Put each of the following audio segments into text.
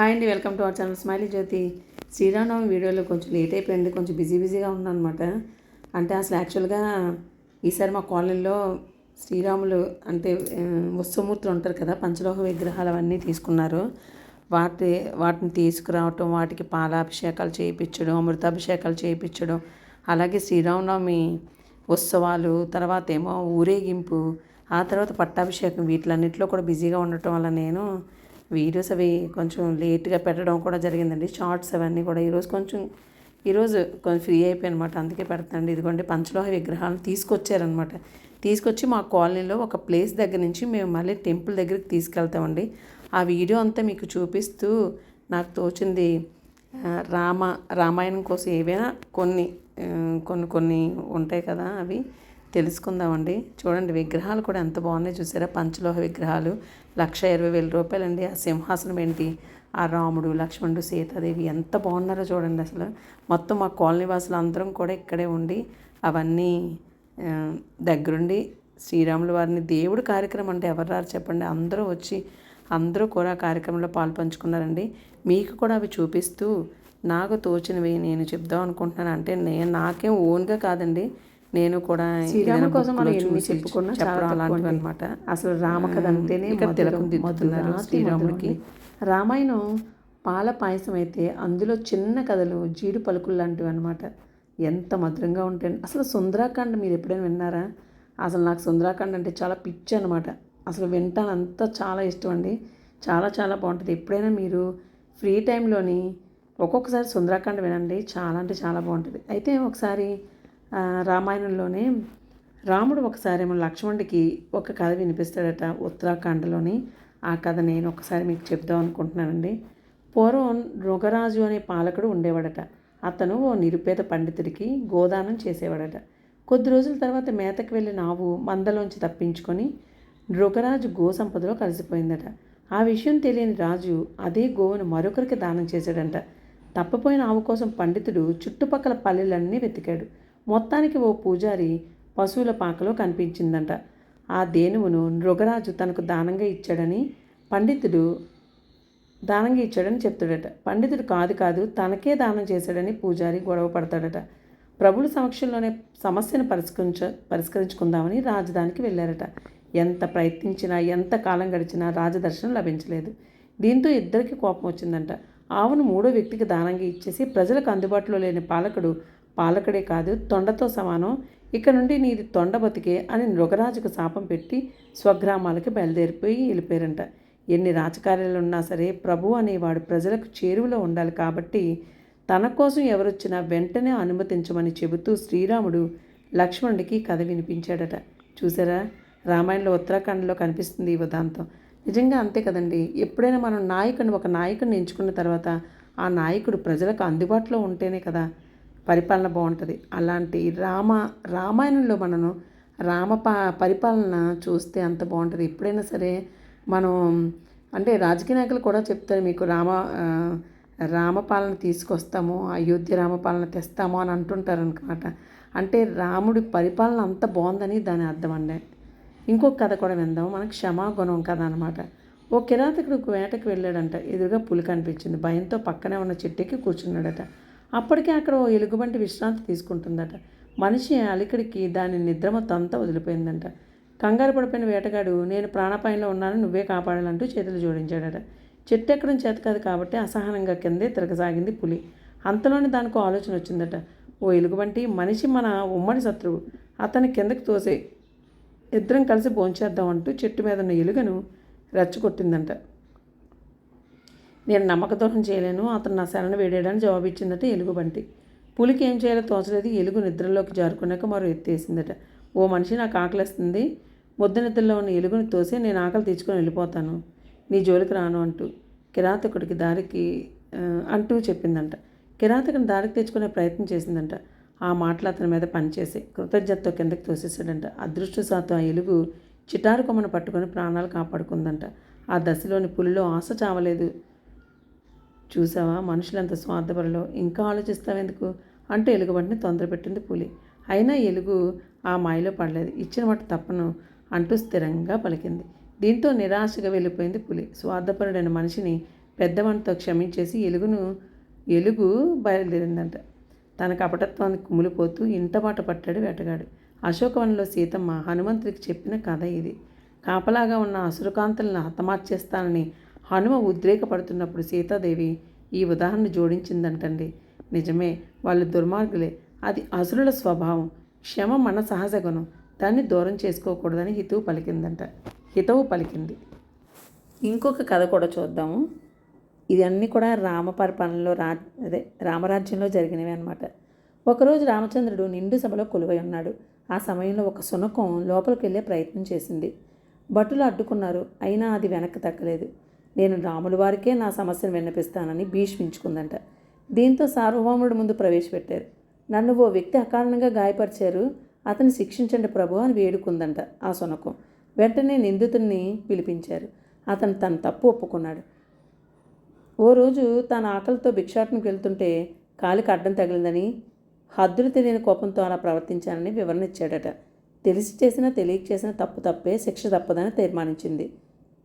Hi అండి welcome to our channel smiley Jyothi Sriramanavami వీడియోలో కొంచెం లేట్ అయిపోయింది కొంచెం బిజీ బిజీగా ఉన్నాను అనమాట అంటే అసలు యాక్చువల్గా ఈసారి మా కాలనీలో శ్రీరాములు అంటే ఆ, ఉత్సవమూర్తులు ఉంటారు కదా పంచలోహ విగ్రహాలు అవన్నీ తీసుకున్నారు. వాటి వాటిని తీసుకురావటం వాటికి పాలాభిషేకాలు చేయించడం అమృతాభిషేకాలు చేయించడం అలాగే శ్రీరామనవమి ఉత్సవాలు తర్వాత ఏమో ఊరేగింపు ఆ తర్వాత పట్టాభిషేకం వీటిలన్నింటిలో కూడా బిజీగా ఉండటం వల్ల నేను వీడియోస్ అవి కొంచెం లేట్గా పెట్టడం కూడా జరిగిందండి. షార్ట్స్ అవన్నీ కూడా ఈరోజు కొంచెం ఈరోజు కొంచెం ఫ్రీ అయిపోయి అనమాట అందుకే పెడతానండి. ఇదిగోండి పంచలోహ విగ్రహాలను తీసుకొచ్చారనమాట. తీసుకొచ్చి మా కాలనీలో ఒక ప్లేస్ దగ్గర నుంచి మేము మళ్ళీ టెంపుల్ దగ్గరికి తీసుకెళ్తామండి. ఆ వీడియో అంతా మీకు చూపిస్తూ నాకు తోచింది రామ రామాయణం కోసం ఏవైనా కొన్ని కొన్ని కొన్ని ఉంటాయి కదా అవి. తెలుసుకుందామండి. చూడండి విగ్రహాలు కూడా ఎంత బాగున్నాయి చూసారా? పంచలోహ విగ్రహాలు లక్ష ఇరవై వేల రూపాయలండి. ఆ సింహాసనం ఏంటి? ఆ రాముడు లక్ష్మణుడు సీతాదేవి ఎంత బాగున్నారో చూడండి అసలు. మొత్తం మా కాలనీ వాసులు అందరం కూడా ఇక్కడే ఉండి అవన్నీ దగ్గరుండి శ్రీరాముల వారిని దేవుడు కార్యక్రమం అంటే ఎవరు రారు చెప్పండి. అందరూ వచ్చి అందరూ కూడా కార్యక్రమంలో పాలు పంచుకున్నారండి. మీకు కూడా అవి చూపిస్తూ నాకు తోచినవి నేను చెప్దాం అనుకుంటున్నాను. అంటే నేను నాకేం ఓన్గా కాదండి. నేను కూడా కోసం మనం ఎన్ని చెప్పుకున్నా చాలా చెప్పడం అలాంటివి. అనమాట అసలు రామకథ అంటేనే ఇక్కడ శ్రీరాముడికి. రామాయణం పాల పాయసం అయితే అందులో చిన్న కథలు జీడి పలుకులు లాంటివి అనమాట ఎంత మధురంగా ఉంటాయి అసలు సుందరాకాండ మీరు ఎప్పుడైనా విన్నారా? అసలు నాకు సుందరాకాండ అంటే చాలా పిచ్చి అనమాట అసలు వింటాను అంతా చాలా ఇష్టం అండి. చాలా చాలా బాగుంటుంది. ఎప్పుడైనా మీరు ఫ్రీ టైంలోని ఒక్కొక్కసారి సుందరాకాండ వినండి. చాలా అంటే చాలా బాగుంటుంది. అయితే ఒకసారి రామాయణంలోనే రాముడు ఒకసారి ఏమో లక్ష్మణుడికి ఒక కథ వినిపిస్తాడట ఉత్తరాఖండ్లోని. ఆ కథ నేను ఒకసారి మీకు చెప్దాం అనుకుంటున్నానండి. పూర్వం రుగరాజు అనే పాలకుడు ఉండేవాడట. అతను ఓ నిరుపేద పండితుడికి గోదానం చేసేవాడట. కొద్ది రోజుల తర్వాత మేతకు వెళ్ళిన ఆవు మందలోంచి తప్పించుకొని నృగరాజు గో సంపదలో కలిసిపోయిందట. ఆ విషయం తెలియని రాజు అదే గోవును మరొకరికి దానం చేశాడంట. తప్పిపోయిన ఆవు కోసం పండితుడు చుట్టుపక్కల పల్లెలన్నీ వెతికాడు. మొత్తానికి ఓ పూజారి పశువుల పాకలో కనిపించిందంట. ఆ దేనువును నృగరాజు తనకు దానంగా ఇచ్చాడని పండితుడు దానంగా ఇచ్చాడని చెప్తాడట. పండితుడు కాదు కాదు తనకే దానం చేశాడని పూజారి గొడవ పడతాడట. ప్రభుల సమక్షంలోనే సమస్యను పరిష్కరించ పరిష్కరించుకుందామని రాజధానికి వెళ్ళారట. ఎంత ప్రయత్నించినా ఎంత కాలం గడిచినా రాజదర్శనం లభించలేదు. దీంతో ఇద్దరికి కోపం వచ్చిందంట. ఆవును మూడో వ్యక్తికి దానంగా ఇచ్చేసి ప్రజలకు అందుబాటులో లేని పాలకుడు పాలకుడే కాదు తొండతో సమానం. ఇక నుండి నీది తొండ బతికే అని నృగరాజుకు శాపం పెట్టి స్వగ్రామాలకి బయలుదేరిపోయి వెళ్ళిపోయారంట. ఎన్ని రాజకార్యాలున్నా సరే ప్రభు అనేవాడు ప్రజలకు చేరువలో ఉండాలి కాబట్టి తన కోసం ఎవరొచ్చినా వెంటనే అనుమతించమని చెబుతూ శ్రీరాముడు లక్ష్మణుడికి కథ వినిపించాడట. చూసారా? రామాయణంలో ఉత్తరాఖండ్లో కనిపిస్తుంది ఈ ఉదాంతం నిజంగా అంతే కదండి. ఎప్పుడైనా మనం నాయకుని ఒక నాయకుడిని ఎంచుకున్న తర్వాత ఆ నాయకుడు ప్రజలకు అందుబాటులో ఉంటేనే కదా పరిపాలన బాగుంటుంది. అలాంటి రామ రామాయణంలో మనను రామ పరిపాలన చూస్తే అంత బాగుంటుంది. ఎప్పుడైనా సరే మనం అంటే రాజకీయ నాయకులు కూడా చెప్తారు మీకు రామ రామపాలన తీసుకొస్తాము అయోధ్య రామపాలన తెస్తాము అని అంటుంటారు అనమాట అంటే రాముడి పరిపాలన అంత బాగుందని దాని అర్థం అండి. ఇంకొక కథ కూడా విందాం. మనకు క్షమాగుణం కథ అనమాట ఓ కిరాతకుడు వేటకు వెళ్ళాడంట. ఎదురుగా పులి కనిపించింది. భయంతో పక్కనే ఉన్న చెట్టుకి కూర్చున్నాడట. అప్పటికే అక్కడ ఓ ఎలుగుబంటి విశ్రాంతి తీసుకుంటుందట. మనిషి అలికడికి దాని నిద్రమత్తం వదిలిపోయిందంట. కంగారు పడిపోయిన వేటగాడు నేను ప్రాణాపాయంలో ఉన్నాను నువ్వే కాపాడాలంటూ చేతులు జోడించాడట. చెట్టు ఎక్కడం చేత కాదు కాబట్టి అసహనంగా కిందే తిరగసాగింది పులి. అంతలోనే దానికి ఆలోచన వచ్చిందట. ఓ ఎలుగుబంటి మనిషి మన ఉమ్మడి శత్రువు. అతని కిందకి తోసే ఇద్దరం కలిసి భోంచేద్దాం అంటూ చెట్టు మీద ఉన్న ఎలుగను రెచ్చగొట్టిందంట. నేను నమ్మకద్రోహం చేయలేను. అతను నా శరణ వేడాడని జవాబిచ్చిందట ఎలుగుబంటి. పులికి ఏం చేయాలో తోచలేదు. ఎలుగు నిద్రలోకి జారుకున్నాక మరో ఎత్తేసిందట ఓ మనిషి నాకు ఆకలిస్తుంది. ముద్ద నిద్రలో ఉన్న ఎలుగుని తోసి నేను ఆకలి తెచ్చుకొని వెళ్ళిపోతాను. నీ జోలికి రాను అంటూ కిరాతకుడికి దారికి అంటూ చెప్పిందంట. కిరాతకుని దారికి తెచ్చుకునే ప్రయత్నం చేసిందంట. ఆ మాటలు అతని మీద పనిచేసి కృతజ్ఞతతో కిందకి తోసేసాడంట అదృష్టశాతం ఆ ఎలుగు చిటారు కొమ్మను పట్టుకొని ప్రాణాలు కాపాడుకుందంట. ఆ దశలోని పులిలో ఆశ చావలేదు. చూసావా? మనుషులంత స్వార్థపరలో. ఇంకా ఆలోచిస్తావెందుకు అంటూ ఎలుగుబంటిని తొందరపెట్టింది పులి. అయినా ఎలుగు ఆ మాయలో పడలేదు. ఇచ్చిన మాట తప్పను అంటూ స్థిరంగా పలికింది. దీంతో నిరాశగా వెళ్ళిపోయింది పులి. స్వార్థపరుడైన మనిషిని పెద్దవానితో క్షమించేసి ఎలుగును ఎలుగు బయలుదేరిందంట. తన కపటత్వానికి కుమిలిపోతూ ఇంటబాట పట్టాడు వేటగాడు. అశోకవనంలో సీతమ్మ హనుమంతుడికి చెప్పిన కథ ఇది. కాపలాగా ఉన్న అసురకాంతలను హతమార్చేస్తానని హనుమ ఉద్రేకపడుతున్నప్పుడు సీతాదేవి ఈ ఉదాహరణ జోడించిందంటండి. నిజమే వాళ్ళు దుర్మార్గులే. అది అసురుల స్వభావం. క్షమ మన సహజ గుణం దాన్ని దూరం చేసుకోకూడదని హితవు పలికిందంట. హితవు పలికింది. ఇంకొక కథ కూడా చూద్దాము. ఇది అన్నీ కూడా రామ పరిపాలనలో రా అదే రామరాజ్యంలో జరిగినవి అనమాట ఒకరోజు రామచంద్రుడు నిండు సభలో కొలువై ఉన్నాడు. ఆ సమయంలో ఒక సునకం లోపలికి వెళ్ళే ప్రయత్నం చేసింది. భటులు అడ్డుకున్నారు. అయినా అది వెనక్కి తగ్గలేదు. నేను రాముల వారికే నా సమస్యను విన్నపిస్తానని భీష్మించుకుందంట. దీంతో సార్వభౌముడు ముందు ప్రవేశపెట్టారు. నన్ను ఓ వ్యక్తి అకారణంగా గాయపరిచారు. అతన్ని శిక్షించండి ప్రభు అని వేడుకుందంట ఆ సునకం వెంటనే నిందితుడిని పిలిపించారు. అతను తన తప్పు ఒప్పుకున్నాడు. ఓ రోజు తన ఆకలితో భిక్షాటనకు వెళ్తుంటే కాలికి అడ్డం తగిలిందని హద్దులు తెలియని కోపంతో అలా ప్రవర్తించానని వివరణ ఇచ్చాడట. తెలిసి చేసినా తెలియక చేసిన తప్పు తప్పే శిక్ష తప్పదని తీర్మానించింది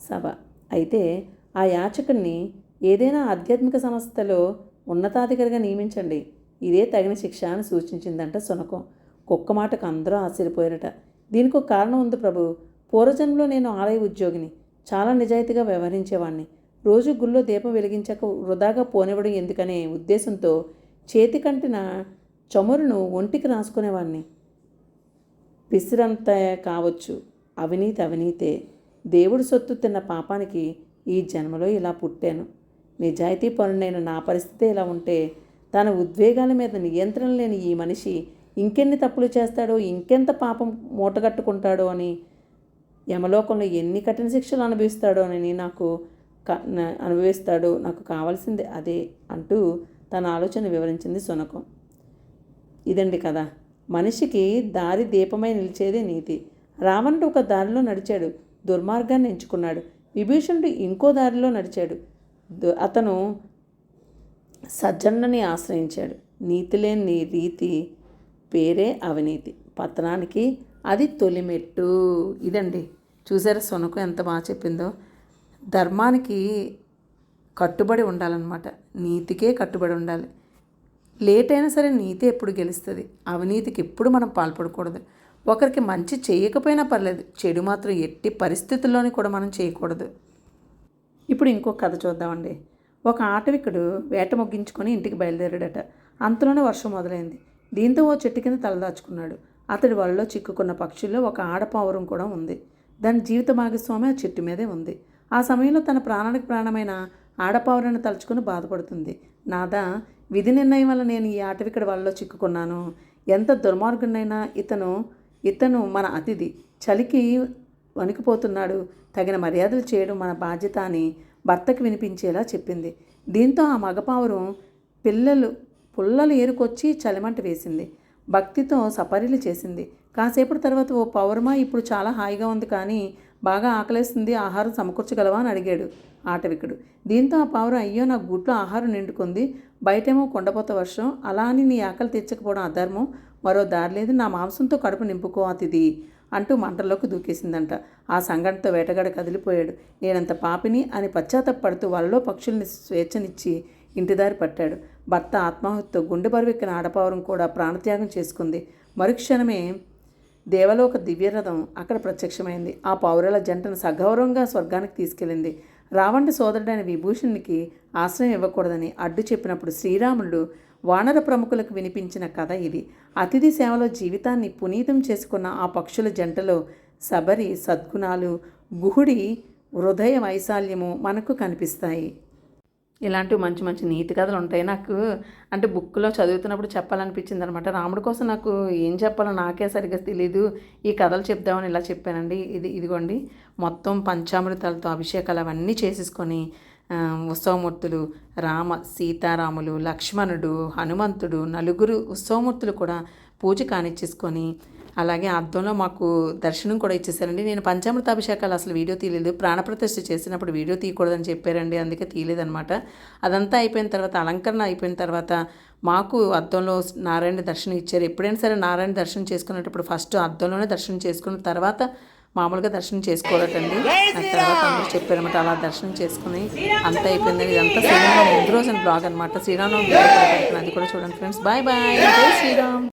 సభ. అయితే ఆ యాచకుణ్ణి ఏదైనా ఆధ్యాత్మిక సంస్థలో ఉన్నతాధికారిగా నియమించండి. ఇదే తగిన శిక్ష అని సూచించిందంట సునకం కుక్క మాటకు అందరూ ఆశ్చర్యపోయారట. దీనికి ఒక కారణం ఉంది ప్రభు. పూర్వజన్మలో నేను ఆలయ ఉద్యోగిని. చాలా నిజాయితీగా వ్యవహరించేవాడిని రోజు గుళ్ళో దీపం వెలిగించక వృధాగా పోనివ్వడం ఎందుకనే ఉద్దేశంతో చేతి కంటిన చమురును ఒంటికి రాసుకునేవాడిని పిసిరంత కావచ్చు. అవినీతి అవినీతే. దేవుడు సొత్తు తిన్న పాపానికి ఈ జన్మలో ఇలా పుట్టాను. నిజాయితీ పనులైన నా పరిస్థితి ఇలా ఉంటే తన ఉద్వేగాల మీద నియంత్రణ లేని ఈ మనిషి ఇంకెన్ని తప్పులు చేస్తాడో ఇంకెంత పాపం మూటగట్టుకుంటాడో అని యమలోకంలో ఎన్ని కఠిన శిక్షలు అనుభవిస్తాడో అని నాకు క- అనుభవిస్తాడో నాకు కావాల్సింది అదే అంటూ తన ఆలోచన వివరించింది సునకం. ఇదండి కదా మనిషికి దారి దీపమై నిలిచేదే నీతి. రావణుడు ఒక దారిలో నడిచాడు. దుర్మార్గాన్ని ఎంచుకున్నాడు. విభీషణుడు ఇంకో దారిలో నడిచాడు. దు- అతను సజ్జన్నని ఆశ్రయించాడు. నీతి లేని రీతి పేరే అవినీతి. పతనానికి అది తొలిమెట్టు. ఇదండి. చూసారా సొనకు ఎంత బాగా చెప్పిందో. ధర్మానికి కట్టుబడి ఉండాలన్నమాట. నీతికే కట్టుబడి ఉండాలి. లేట్ అయినా సరే నీతి ఎప్పుడు గెలుస్తుంది? అవినీతికి ఎప్పుడు మనం పాల్పడకూడదు. ఒకరికి మంచి చేయకపోయినా పర్లేదు చెడు మాత్రం ఎట్టి పరిస్థితుల్లోని కూడా మనం చేయకూడదు. ఇప్పుడు ఇంకో కథ చూద్దామండి. ఒక ఆటవికుడు వేట ముగించుకొని ఇంటికి బయలుదేరాడట. అంతలోనే వర్షం మొదలైంది. దీంతో ఓ చెట్టు కింద తలదాచుకున్నాడు అతడి వలలో చిక్కుకున్న పక్షుల్లో ఒక ఆడపావురం కూడా ఉంది. దాని జీవిత భాగస్వామి ఆ చెట్టు మీదే ఉంది. ఆ సమయంలో తన ప్రాణానికి ప్రాణమైన ఆడపావురాన్ని తలుచుకుని బాధపడుతుంది. నాదా విధి నిర్ణయం వల్ల నేను ఈ ఆటవికుడి వలలో చిక్కుకున్నాను. ఎంత దుర్మార్గునైనా ఇతను ఇతను మన అతిథి. చలికి వణికిపోతున్నాడు. తగిన మర్యాదలు చేయడం మన బాధ్యత అని భర్తకు వినిపించేలా చెప్పింది. దీంతో ఆ మగపావురం పిల్లలు పుల్లలు ఏరుకొచ్చి చలిమంట వేసింది. భక్తితో సపరీలు చేసింది. కాసేపటి తర్వాత ఓ పౌరమా ఇప్పుడు చాలా హాయిగా ఉంది కానీ బాగా ఆకలేస్తుంది ఆహారం సమకూర్చగలవా అని అడిగాడు ఆటవికుడు. దీంతో ఆ పావురం అయ్యో నా గుట్లో ఆహారం నిండుకుంది బయటేమో కొండపోత వర్షం అలా అని నీ ఆకలి తెచ్చకపోవడం అధర్మం మరో దారి లేదు నా మాంసంతో కడుపు నింపుకో అతిథి అంటూ మంటల్లోకి దూకేసిందంట. ఆ సంఘటనతో వేటగాడ కదిలిపోయాడు. నేనంత పాపిని అని పశ్చాత్తపడుతూ వలలో పక్షుల్ని స్వేచ్ఛనిచ్చి ఇంటిదారి పట్టాడు. భర్త ఆత్మాహుతితో గుండె బరువెక్కిన ఆడపావురం కూడా ప్రాణత్యాగం చేసుకుంది. మరుక్షణమే దేవలోక దివ్యరథం అక్కడ ప్రత్యక్షమైంది. ఆ పౌరుల జంటను సగౌరవంగా స్వర్గానికి తీసుకెళ్ళింది. రావణుడి సోదరుడైన విభూషణునికి ఆశ్రయం ఇవ్వకూడదని అడ్డు చెప్పినప్పుడు శ్రీరాముడు వానర ప్రముఖులకు వినిపించిన కథ ఇది. అతిథి సేవలో జీవితాన్ని పునీతం చేసుకున్న ఆ పక్షుల జంటలో శబరి సద్గుణాలు గుహుడి హృదయ వైశాల్యము మనకు కనిపిస్తాయి. ఇలాంటివి మంచి మంచి నీతి కథలు ఉంటాయి. నాకు అంటే బుక్లో చదువుతున్నప్పుడు చెప్పాలనిపించింది అనమాట రాముడి కోసం నాకు ఏం చెప్పాలో నాకే సరిగ్గా తెలీదు. ఈ కథలు చెప్దామని ఇలా చెప్పానండి. ఇది ఇదిగోండి. మొత్తం పంచామృతాలతో అభిషేకాలు అవన్నీ చేసేసుకొని ఉత్సవమూర్తులు రామ సీతారాములు లక్ష్మణుడు హనుమంతుడు నలుగురు ఉత్సవమూర్తులు కూడా పూజ కానిచ్చేసుకొని అలాగే అద్దంలో మాకు దర్శనం కూడా ఇచ్చేసారండి నేను పంచామృతాభిషేకాలు అసలు వీడియో తీయలేదు. ప్రాణప్రతిష్ఠ చేసినప్పుడు వీడియో తీయకూడదని చెప్పారండి. అందుకే తీయలేదనమాట అదంతా అయిపోయిన తర్వాత అలంకరణ అయిపోయిన తర్వాత మాకు అద్దంలో నారాయణ దర్శనం ఇచ్చారు. ఎప్పుడైనా సరే నారాయణ దర్శనం చేసుకునేటప్పుడు ఫస్ట్ అద్దంలోనే దర్శనం చేసుకున్న తర్వాత మామూలుగా దర్శనం చేసుకోవాలటండి తర్వాత అందరూ చెప్పారనమాట అలా దర్శనం చేసుకుని అంతా అయిపోయింది ఇదంతా శ్రీరామ ముందు రోజు బ్లాగ్ అనమాట శ్రీరామ అది కూడా చూడండి ఫ్రెండ్స్. Bye bye. జై శ్రీరామ్.